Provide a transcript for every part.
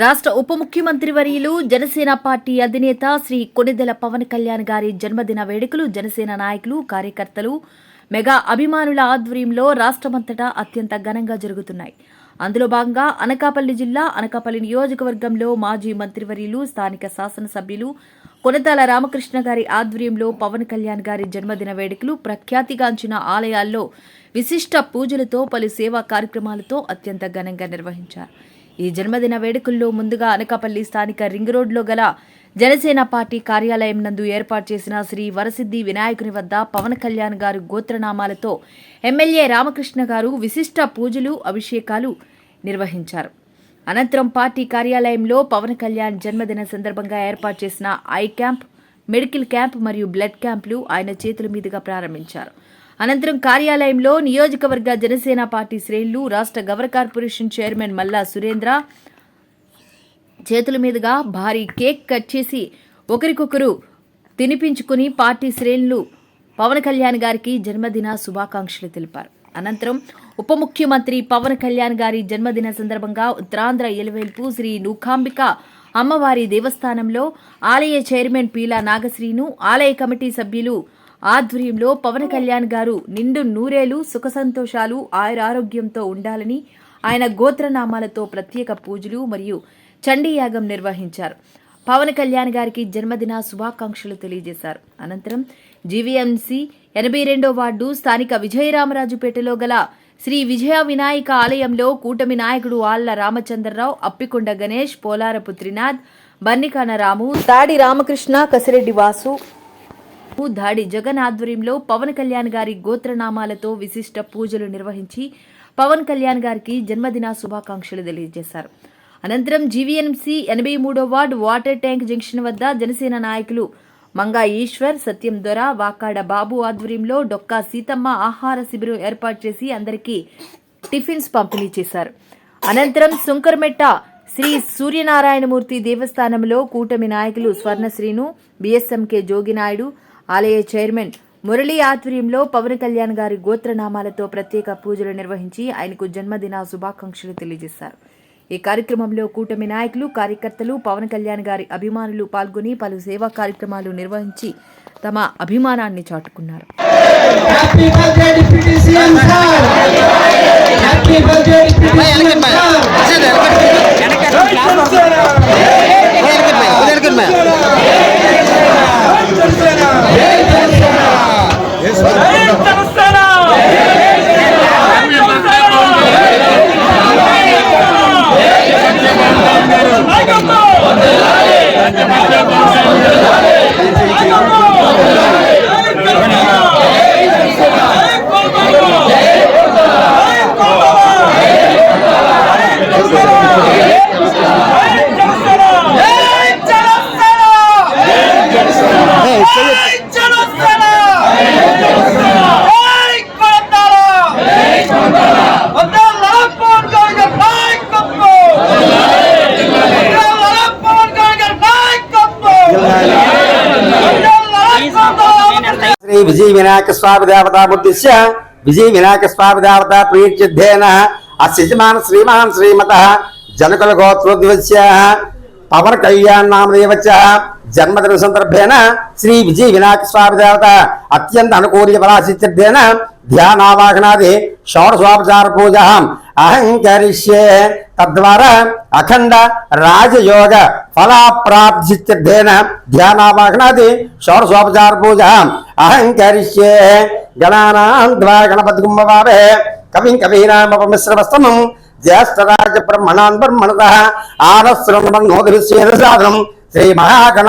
రాష్ట్ర ఉప ముఖ్యమంత్రి వర్యులు జనసేన పార్టీ అధినేత శ్రీ కొణిదెల పవన్ కళ్యాణ్ గారి జన్మదిన వేడుకలు జనసేన నాయకులు కార్యకర్తలు మెగా అభిమానుల ఆధ్వర్యంలో రాష్ట్రమంతటా అత్యంత ఘనంగా జరుగుతున్నాయి. అందులో భాగంగా అనకాపల్లి జిల్లా అనకాపల్లి నియోజకవర్గంలో మాజీ మంత్రివర్యులు స్థానిక శాసనసభ్యులు కొనతాల రామకృష్ణ గారి ఆధ్వర్యంలో పవన్ కళ్యాణ్ గారి జన్మదిన వేడుకలు ప్రఖ్యాతిగాంచిన ఆలయాల్లో విశిష్ట పూజలతో పలు సేవా కార్యక్రమాలతో అత్యంత ఘనంగా నిర్వహించారు. ఈ జన్మదిన వేడుకల్లో ముందుగా అనకాపల్లి స్థానిక రింగ్ రోడ్లో గల జనసేన పార్టీ కార్యాలయం నందు ఏర్పాటు చేసిన శ్రీ వరసిద్ధి వినాయకుని వద్ద పవన్ కళ్యాణ్ గారు గోత్రనామాలతో ఎమ్మెల్యే రామకృష్ణ గారు విశిష్ట పూజలు అభిషేకాలు నిర్వహించారు. అనంతరం పార్టీ కార్యాలయంలో పవన్ కళ్యాణ్ జన్మదిన సందర్భంగా ఏర్పాటు చేసిన ఐ క్యాంప్ మెడికల్ క్యాంప్ మరియు బ్లడ్ క్యాంపులు ఆయన చేతుల మీదుగా ప్రారంభించారు. అనంతరం కార్యాలయంలో నియోజకవర్గ జనసేన పార్టీ శ్రేణులు రాష్ట్ర గవర్ కార్పొరేషన్ చైర్మన్ మల్లా సురేంద్ర చేతుల మీదుగా భారీ కేక్ కట్ చేసి ఒకరికొకరు తినిపించుకుని పార్టీ శ్రేణులు పవన్ కళ్యాణ్ గారికి జన్మదిన శుభాకాంక్షలు తెలిపారు. అనంతరం ఉప ముఖ్యమంత్రి పవన్ కళ్యాణ్ గారి జన్మదిన సందర్భంగా ఉత్తరాంధ్ర ఎలివేల్పు శ్రీ నూకాంబిక అమ్మవారి దేవస్థానంలో ఆలయ చైర్మన్ పీలా నాగశ్రీను ఆలయ కమిటీ సభ్యులు ఆధ్వర్యంలో పవన్ కళ్యాణ్ గారు నిండు నూరేలు సుఖ సంతోషాలు ఆయురారోగ్యంతో ఉండాలని ఆయన గోత్రనామాలతో ప్రత్యేక పూజలు మరియు చండీయాగం నిర్వహించారు. పవన్ కళ్యాణ్ గారికి జన్మదిన శుభాకాంక్షలు తెలియజేశారు. అనంతరం జీవీఎంసీ ఎనభై రెండో వార్డు స్థానిక విజయరామరాజుపేటలో గల శ్రీ విజయ వినాయక ఆలయంలో కూటమి నాయకుడు ఆళ్ళ రామచంద్రరావు అప్పికొండ గణేష్ పోలారపు త్రినాథ్ బన్నికాన రాము తాడి రామకృష్ణ కసిరెడ్డి వాసు దాడి. జగన్ ఆధ్వర్యంలో పవన్ కళ్యాణ్ గారి గోత్రనామాలతో విశిష్ట పూజలు నిర్వహించి పవన్ కళ్యాణ్ గారికి జన్మదిన శుభాకాంక్షలు తెలియజేశారు. అనంతరం జీవీఎంసీ ఎనభై మూడో వార్డు వాటర్ ట్యాంక్ జంక్షన్ వద్ద జనసేన నాయకులు మంగా ఈశ్వర్ సత్యం దొర వాకాడ బాబు ఆధ్వర్యంలో డొక్కా సీతమ్మ ఆహార శిబిరం ఏర్పాటు చేసి అందరికీ టిఫిన్స్ పంపిణీ చేశారు. అనంతరం సుంకర్మెట్ట శ్రీ సూర్యనారాయణమూర్తి దేవస్థానంలో కూటమి నాయకులు స్వర్ణశ్రీను బిఎస్ఎంకే జోగినాయుడు ఆలయ చైర్మన్ మురళీ ఆధ్వర్యంలో పవన్ కళ్యాణ్ గారి గోత్రనామాలతో ప్రత్యేక పూజలు నిర్వహించి ఆయనకు జన్మదిన శుభాకాంక్షలు తెలియజేశారు. ఈ కార్యక్రమంలో కూటమి నాయకులు కార్యకర్తలు పవన్ కళ్యాణ్ గారి అభిమానులు పాల్గొని పలు సేవా కార్యక్రమాలు నిర్వహించి తమ అభిమానాన్ని చాటుకున్నారు. శ్రీ విజయ వినాయక స్వామి దేవతాముద్దిశ్య విజయ వినాయక స్వామి దేవత ప్రీత్యుద్ధేన అశిజమాన్ శ్రీమాన్ శ్రీమత జనకుల గోత్రోద్వస్య పవన్ కళ్యాణ్ నామదేవచ్చ జన్మదిన సందర్భేన శ్రీ విజయ వినాయక స్వామి దేవత అత్యంత అనుకూల్య పరాశిత్యేన ధ్యానావాహనాది షోడశోపచార పూజ అహంకరిష్యే. తద్వారా అఖండ రాజయోగ ఫలాప్రాప్తిసిద్ధ్యేన ధ్యానావాహనాది షోడశోపచార పూజ అహంకరిష్యే. గణానాం ద్వా గణపతి కుంభవావే కవిం కవీనామపమిశ్రవస్తమం జ్యేష్ఠరాజ బ్రహ్మణాన్ బ్రహ్మణత ఆరస్రమణోదృశ్యేన సాధనం శ్రీ మహాగణ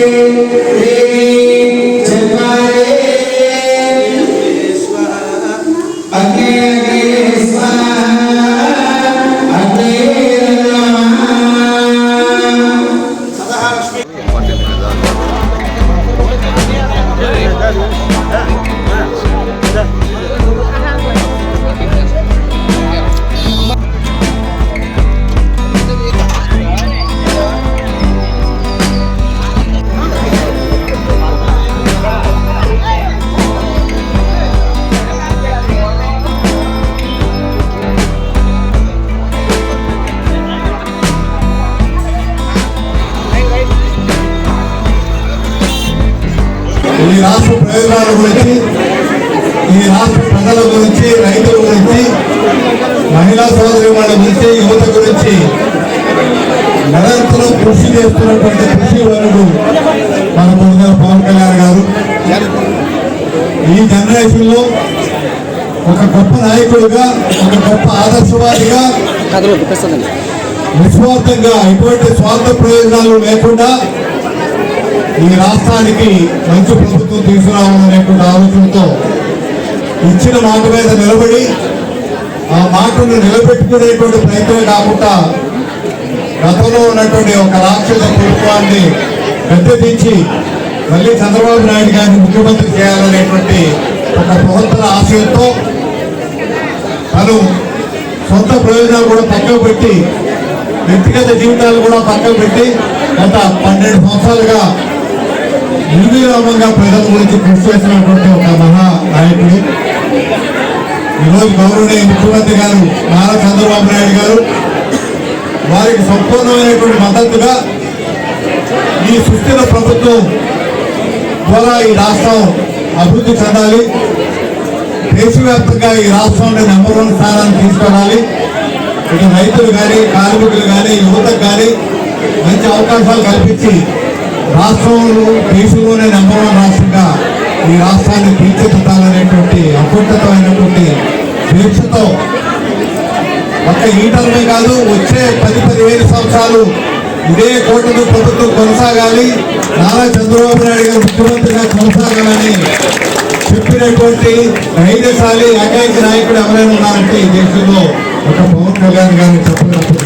ప్రయోజనాల గురించి ఈ రాష్ట్ర ప్రజల గురించి రైతుల గురించి మహిళా సోదరి వాళ్ళ గురించి యువత గురించి నిరంతరం కృషి చేస్తున్నటువంటి కృషి వరుడు మన కొడుకుల పవన్ కళ్యాణ్ గారు. ఈ జనరేషన్లో ఒక గొప్ప నాయకుడిగా ఒక గొప్ప ఆదర్శవాదిగా నిస్వార్థంగా ఎటువంటి స్వార్థ ప్రయోజనాలు లేకుండా ఈ రాష్ట్రానికి మంచి ప్రభుత్వం తీసుకురావాలనేటువంటి ఆలోచనతో ఇచ్చిన మాట మీద నిలబడి ఆ మాటను నిలబెట్టుకునేటువంటి ప్రయత్నం కాకుండా గతంలో ఉన్నటువంటి ఒక రాక్షస ప్రభుత్వాన్ని గద్దెదించి మళ్ళీ చంద్రబాబు నాయుడు గారిని ముఖ్యమంత్రి చేయాలనేటువంటి ఒక బృహత్తర ఆశయంతో తను సొంత ప్రయోజనాలు కూడా పక్కకు పెట్టి వ్యక్తిగత జీవితాలు కూడా పక్కకు పెట్టి గత పన్నెండు సంవత్సరాలుగా నిర్విరామంగా ప్రజల గురించి కృషి చేసినటువంటి ఒక మహా నాయకుడు. ఈరోజు గౌరవనీయ ముఖ్యమంత్రి గారు నారా చంద్రబాబు నాయుడు గారు వారికి సంపూర్ణమైనటువంటి మద్దతుగా ఈ సుస్థిర ప్రభుత్వం ద్వారా ఈ రాష్ట్రం అభివృద్ధి చెందాలి. దేశవ్యాప్తంగా ఈ రాష్ట్రంలో నెంబర్ వన్ స్థానాన్ని తీసుకురావాలి ఇక రైతులు కానీ కార్మికులు కానీ యువతకు కానీ మంచి అవకాశాలు కల్పించి రాష్ట్రంలో దేశంలోనే నెంబర్ వన్ రాష్ట్రంగా ఈ రాష్ట్రాన్ని తీర్చిదిద్దాలనేటువంటి అకుంఠితమైనటువంటి దీక్షతో ఒక ఈ టర్మే కాదు వచ్చే పది పదిహేను సంవత్సరాలు ఇదే కూటమి ప్రభుత్వం కొనసాగాలి. నారా చంద్రబాబు నాయుడు గారు ముఖ్యమంత్రిగా కొనసాగాలని చెప్పినటువంటి ధైర్యశాలి ఏకైక నాయకుడు ఎవరైనా ఉన్నారంటే ఈ దేశంలో ఒక పవన్ కళ్యాణ్ గారిని చెప్పినప్పుడు